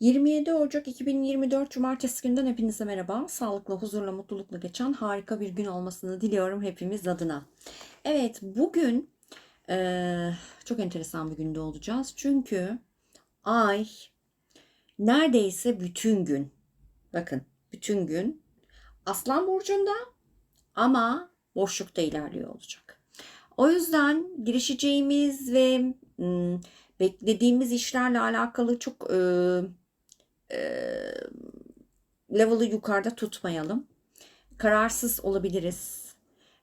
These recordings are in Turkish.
27 Ocak 2024 Cumartesi günden hepinize merhaba. Sağlıklı, huzurla, mutlulukla geçen harika bir gün olmasını diliyorum hepimiz adına. Evet, bugün eee, çok enteresan bir günde olacağız. Çünkü ay neredeyse bütün gün, bakın bütün gün Aslan Burcu'nda ama boşlukta ilerliyor olacak. O yüzden girişeceğimiz ve ım, beklediğimiz işlerle alakalı çok eee, level'ı yukarıda tutmayalım. Kararsız olabiliriz.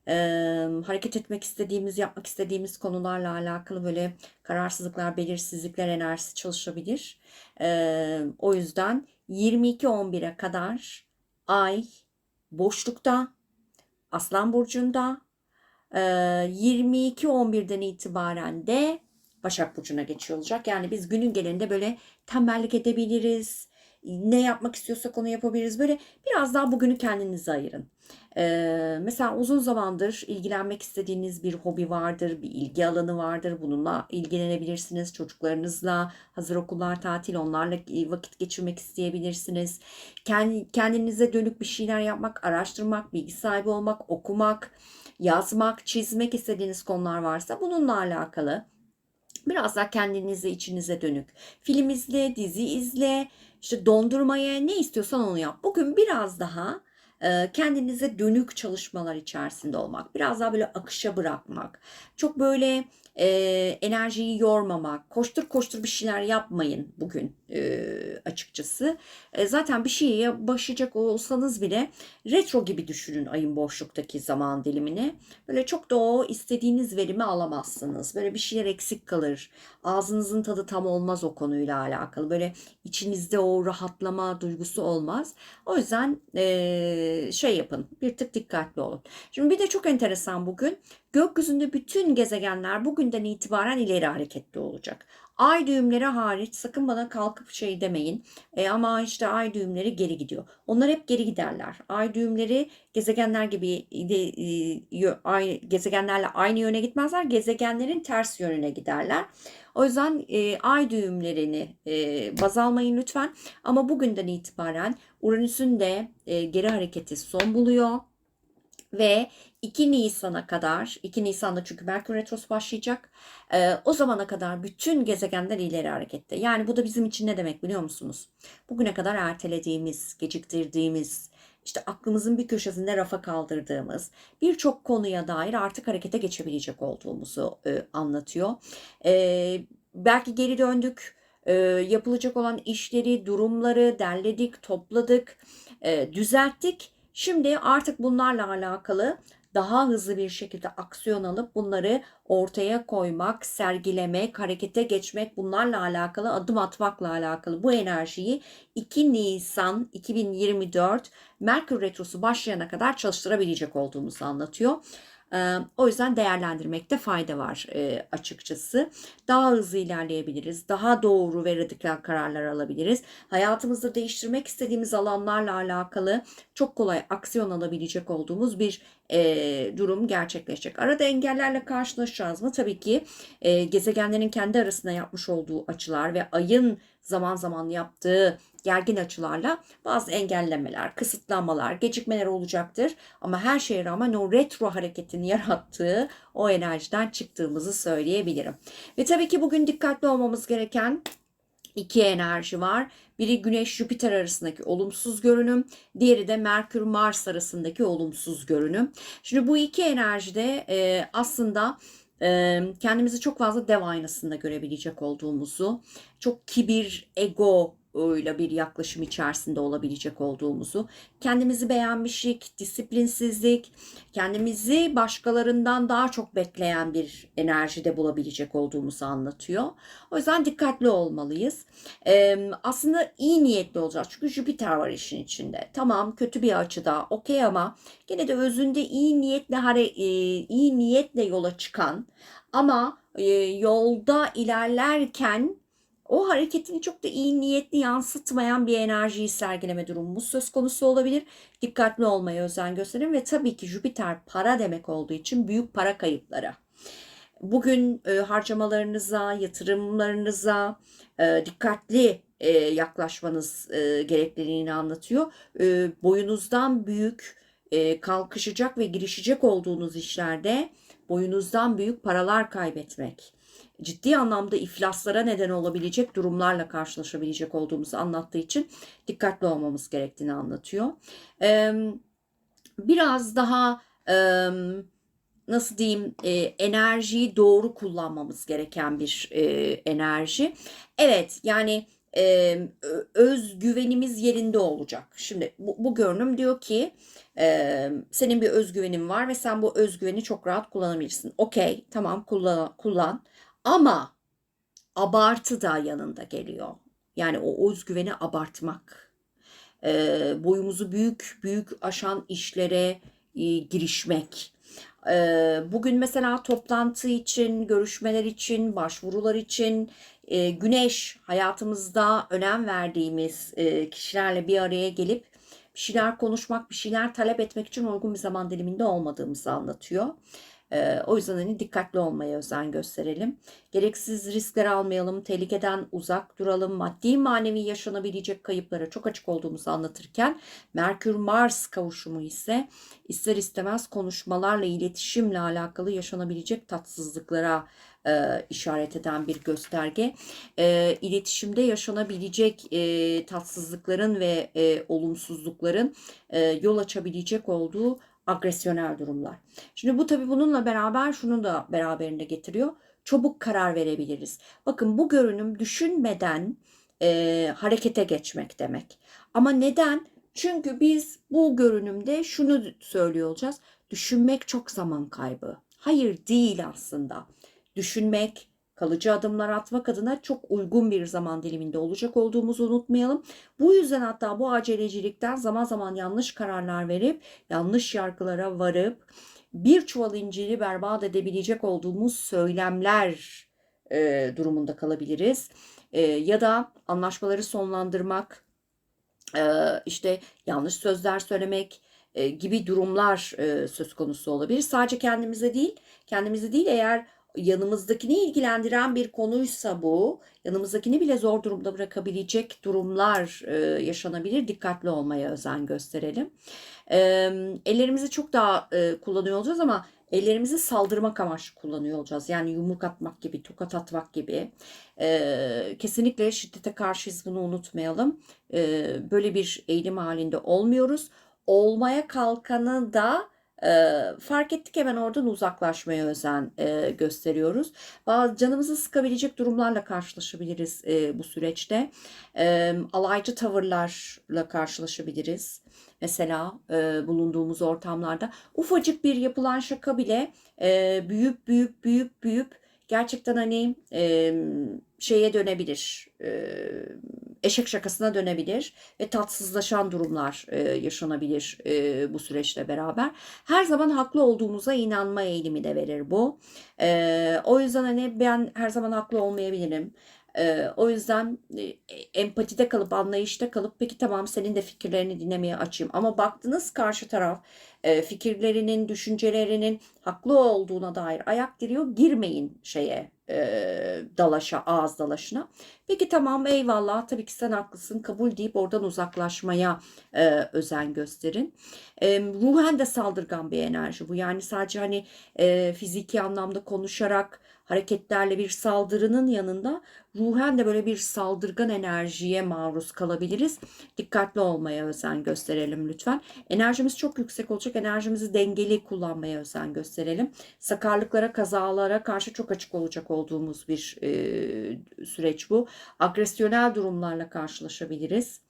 Eee, hareket etmek istediğimiz, yapmak istediğimiz konularla alakalı böyle kararsızlıklar, belirsizlikler enerjisi çalışabilir. Eee, o yüzden 22-11'e kadar ay boşlukta, Aslan Burcu'nda, eee 22-11'den itibaren de Başak Burcu'na geçiyor olacak. Yani biz günün genelinde böyle tembellik edebiliriz. Ne yapmak istiyorsak onu yapabiliriz. Böyle biraz daha bugünü kendinize ayırın. Ee, mesela uzun zamandır ilgilenmek istediğiniz bir hobi vardır, bir ilgi alanı vardır. Bununla ilgilenebilirsiniz. Çocuklarınızla hazır okullar tatil onlarla vakit geçirmek isteyebilirsiniz. Kendi, kendinize dönük bir şeyler yapmak, araştırmak, bilgi sahibi olmak, okumak, yazmak, çizmek istediğiniz konular varsa bununla alakalı Biraz daha kendinize, içinize dönük. Film izle, dizi izle, işte dondurmaya ne istiyorsan onu yap. Bugün biraz daha kendinize dönük çalışmalar içerisinde olmak. Biraz daha böyle akışa bırakmak. Çok böyle e, enerjiyi yormamak. Koştur koştur bir şeyler yapmayın bugün e, açıkçası. E, zaten bir şeye başlayacak olsanız bile retro gibi düşünün ayın boşluktaki zaman dilimini. Böyle çok da o istediğiniz verimi alamazsınız. Böyle bir şeyler eksik kalır. Ağzınızın tadı tam olmaz o konuyla alakalı. Böyle içinizde o rahatlama duygusu olmaz. O yüzden eee, şey yapın. Bir tık dikkatli olun. Şimdi bir de çok enteresan bugün. Gökyüzünde bütün gezegenler bugünden itibaren ileri hareketli olacak. Ay düğümleri hariç sakın bana kalkıp şey demeyin. E, ama işte ay düğümleri geri gidiyor. Onlar hep geri giderler. Ay düğümleri gezegenler gibi de, e, ay, gezegenlerle aynı yöne gitmezler. Gezegenlerin ters yönüne giderler. O yüzden e, ay düğümlerini e, baz almayın lütfen. Ama bugünden itibaren Uranüs'ün de e, geri hareketi son buluyor. Ve 2 Nisan'a kadar, 2 Nisan'da çünkü Merkür Retrosu başlayacak. Ee, o zamana kadar bütün gezegenler ileri harekette. Yani bu da bizim için ne demek biliyor musunuz? Bugüne kadar ertelediğimiz, geciktirdiğimiz, işte aklımızın bir köşesinde rafa kaldırdığımız birçok konuya dair artık harekete geçebilecek olduğumuzu e, anlatıyor. Ee, belki geri döndük, e, yapılacak olan işleri, durumları derledik, topladık, e, düzelttik. Şimdi artık bunlarla alakalı daha hızlı bir şekilde aksiyon alıp bunları ortaya koymak, sergilemek, harekete geçmek, bunlarla alakalı adım atmakla alakalı bu enerjiyi 2 Nisan 2024 Merkür Retrosu başlayana kadar çalıştırabilecek olduğumuzu anlatıyor. O yüzden değerlendirmekte fayda var açıkçası. Daha hızlı ilerleyebiliriz. Daha doğru ve radikal kararlar alabiliriz. Hayatımızda değiştirmek istediğimiz alanlarla alakalı çok kolay aksiyon alabilecek olduğumuz bir durum gerçekleşecek. Arada engellerle karşılaşacağız mı? Tabii ki gezegenlerin kendi arasında yapmış olduğu açılar ve ayın zaman zaman yaptığı gergin açılarla bazı engellemeler, kısıtlanmalar, gecikmeler olacaktır. Ama her şeye rağmen o retro hareketini yarattığı o enerjiden çıktığımızı söyleyebilirim. Ve tabii ki bugün dikkatli olmamız gereken iki enerji var. Biri Güneş-Jüpiter arasındaki olumsuz görünüm, diğeri de Merkür-Mars arasındaki olumsuz görünüm. Şimdi bu iki enerjide e, aslında e, kendimizi çok fazla dev aynasında görebilecek olduğumuzu, çok kibir, ego öyle bir yaklaşım içerisinde olabilecek olduğumuzu, kendimizi beğenmişlik, disiplinsizlik, kendimizi başkalarından daha çok bekleyen bir enerjide bulabilecek olduğumuzu anlatıyor. O yüzden dikkatli olmalıyız. Ee, aslında iyi niyetli olacağız. Çünkü Jüpiter var işin içinde. Tamam kötü bir açıda okey ama gene de özünde iyi niyetle hare iyi niyetle yola çıkan ama yolda ilerlerken o hareketini çok da iyi niyetli yansıtmayan bir enerjiyi sergileme durumumuz söz konusu olabilir. Dikkatli olmaya özen gösterin ve tabii ki Jüpiter para demek olduğu için büyük para kayıpları. Bugün e, harcamalarınıza, yatırımlarınıza e, dikkatli e, yaklaşmanız e, gerekliliğini anlatıyor. E, boyunuzdan büyük e, kalkışacak ve girişecek olduğunuz işlerde boyunuzdan büyük paralar kaybetmek, ciddi anlamda iflaslara neden olabilecek durumlarla karşılaşabilecek olduğumuzu anlattığı için dikkatli olmamız gerektiğini anlatıyor. Biraz daha nasıl diyeyim enerjiyi doğru kullanmamız gereken bir enerji. Evet yani e, özgüvenimiz yerinde olacak. Şimdi bu, bu görünüm diyor ki senin bir özgüvenin var ve sen bu özgüveni çok rahat kullanabilirsin. Okey tamam kullan, kullan ama abartı da yanında geliyor. Yani o özgüveni abartmak. E, boyumuzu büyük büyük aşan işlere e, girişmek. E, bugün mesela toplantı için, görüşmeler için, başvurular için e, güneş hayatımızda önem verdiğimiz e, kişilerle bir araya gelip bir şeyler konuşmak, bir şeyler talep etmek için uygun bir zaman diliminde olmadığımızı anlatıyor. E, o yüzden hani dikkatli olmaya özen gösterelim. Gereksiz riskler almayalım, tehlikeden uzak duralım. Maddi manevi yaşanabilecek kayıplara çok açık olduğumuzu anlatırken Merkür-Mars kavuşumu ise ister istemez konuşmalarla, iletişimle alakalı yaşanabilecek tatsızlıklara e, işaret eden bir gösterge. E, iletişimde yaşanabilecek e, tatsızlıkların ve e, olumsuzlukların e, yol açabilecek olduğu agresyonel durumlar. Şimdi bu tabii bununla beraber şunu da beraberinde getiriyor. Çabuk karar verebiliriz. Bakın bu görünüm düşünmeden e, harekete geçmek demek. Ama neden? Çünkü biz bu görünümde şunu söylüyor olacağız. Düşünmek çok zaman kaybı. Hayır değil aslında. Düşünmek, kalıcı adımlar atmak adına çok uygun bir zaman diliminde olacak olduğumuzu unutmayalım. Bu yüzden hatta bu acelecilikten zaman zaman yanlış kararlar verip yanlış yargılara varıp bir çuval inciri berbat edebilecek olduğumuz söylemler e, durumunda kalabiliriz. E, ya da anlaşmaları sonlandırmak, e, işte yanlış sözler söylemek, e, gibi durumlar e, söz konusu olabilir. Sadece kendimize değil, kendimize değil eğer yanımızdakini ilgilendiren bir konuysa bu, yanımızdakini bile zor durumda bırakabilecek durumlar e, yaşanabilir. Dikkatli olmaya özen gösterelim. E, ellerimizi çok daha e, kullanıyor olacağız ama ellerimizi saldırmak amaçlı kullanıyor olacağız. Yani yumruk atmak gibi, tokat atmak gibi. E, kesinlikle şiddete karşıyız bunu unutmayalım. E, böyle bir eğilim halinde olmuyoruz. Olmaya kalkanı da e, fark ettik hemen oradan uzaklaşmaya özen e, gösteriyoruz. Bazı canımızı sıkabilecek durumlarla karşılaşabiliriz e, bu süreçte. E, alaycı tavırlarla karşılaşabiliriz. Mesela e, bulunduğumuz ortamlarda ufacık bir yapılan şaka bile e, büyüyüp büyüyüp büyüyüp büyüyüp gerçekten hani e, şeye dönebilir. E, eşek şakasına dönebilir ve tatsızlaşan durumlar e, yaşanabilir e, bu süreçle beraber. Her zaman haklı olduğumuza inanma eğilimi de verir bu. E, o yüzden hani ben her zaman haklı olmayabilirim. Ee, o yüzden e, empatide kalıp anlayışta kalıp peki tamam senin de fikirlerini dinlemeye açayım. Ama baktınız karşı taraf e, fikirlerinin, düşüncelerinin haklı olduğuna dair ayak giriyor. Girmeyin şeye e, dalaşa, ağız dalaşına. Peki tamam eyvallah tabii ki sen haklısın kabul deyip oradan uzaklaşmaya e, özen gösterin. E, ruhen de saldırgan bir enerji bu. Yani sadece hani e, fiziki anlamda konuşarak hareketlerle bir saldırının yanında ruhen de böyle bir saldırgan enerjiye maruz kalabiliriz. Dikkatli olmaya özen gösterelim lütfen. Enerjimiz çok yüksek olacak. Enerjimizi dengeli kullanmaya özen gösterelim. Sakarlıklara, kazalara karşı çok açık olacak olduğumuz bir e, süreç bu. Agresyonel durumlarla karşılaşabiliriz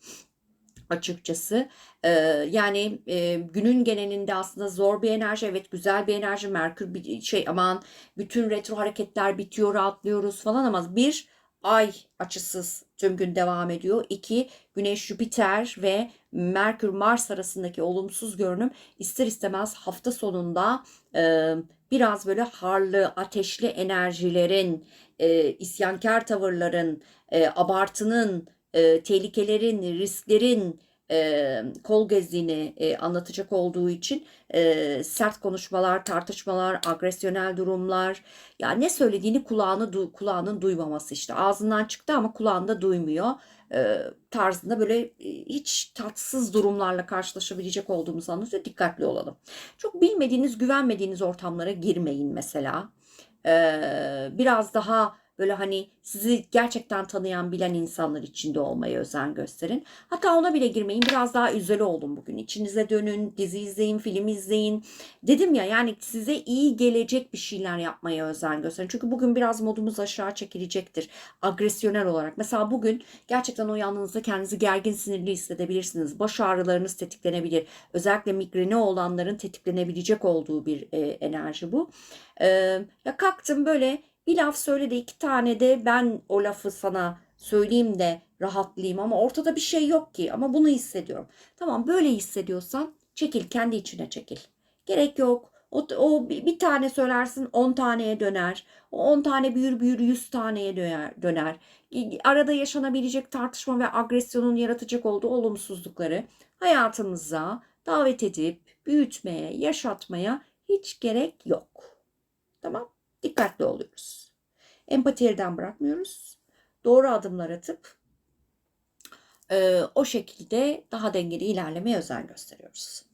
açıkçası. Ee, yani e, günün genelinde aslında zor bir enerji. Evet güzel bir enerji. Merkür bir şey aman bütün retro hareketler bitiyor rahatlıyoruz falan ama bir ay açısız tüm gün devam ediyor. İki Güneş Jüpiter ve Merkür Mars arasındaki olumsuz görünüm ister istemez hafta sonunda e, biraz böyle harlı, ateşli enerjilerin, e, isyankar tavırların, e, abartının, e, tehlikelerin, risklerin e, kol gezdiğini e, anlatacak olduğu için e, sert konuşmalar, tartışmalar, agresyonel durumlar, ya ne söylediğini kulağını kulağının duymaması işte ağzından çıktı ama kulağında duymuyor. E, tarzında böyle e, hiç tatsız durumlarla karşılaşabilecek olduğumuzu anlatıyor. Dikkatli olalım. Çok bilmediğiniz, güvenmediğiniz ortamlara girmeyin mesela. Ee, biraz daha böyle hani sizi gerçekten tanıyan, bilen insanlar içinde olmaya özen gösterin. Hatta ona bile girmeyin. Biraz daha üzeri olun bugün. İçinize dönün, dizi izleyin, film izleyin. Dedim ya yani size iyi gelecek bir şeyler yapmaya özen gösterin. Çünkü bugün biraz modumuz aşağı çekilecektir. Agresyonel olarak. Mesela bugün gerçekten uyandığınızda kendinizi gergin, sinirli hissedebilirsiniz. Baş ağrılarınız tetiklenebilir. Özellikle migreni olanların tetiklenebilecek olduğu bir e, enerji bu. Ee, ya kalktım böyle bir laf söyle de iki tane de ben o lafı sana söyleyeyim de rahatlayayım ama ortada bir şey yok ki ama bunu hissediyorum. Tamam böyle hissediyorsan çekil kendi içine çekil. Gerek yok. O, o bir, tane söylersin 10 taneye döner. O 10 tane büyür büyür 100 taneye döner, döner. Arada yaşanabilecek tartışma ve agresyonun yaratacak olduğu olumsuzlukları hayatımıza davet edip büyütmeye, yaşatmaya hiç gerek yok. Tamam? Dikkatli oluyoruz. Empati elden bırakmıyoruz. Doğru adımlar atıp e, o şekilde daha dengeli ilerlemeye özen gösteriyoruz.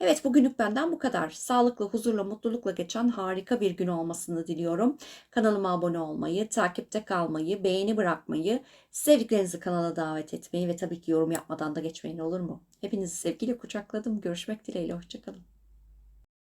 Evet bugünlük benden bu kadar. Sağlıklı, huzurla, mutlulukla geçen harika bir gün olmasını diliyorum. Kanalıma abone olmayı, takipte kalmayı, beğeni bırakmayı, sevdiklerinizi kanala davet etmeyi ve tabii ki yorum yapmadan da geçmeyin olur mu? Hepinizi sevgiyle kucakladım. Görüşmek dileğiyle. Hoşçakalın.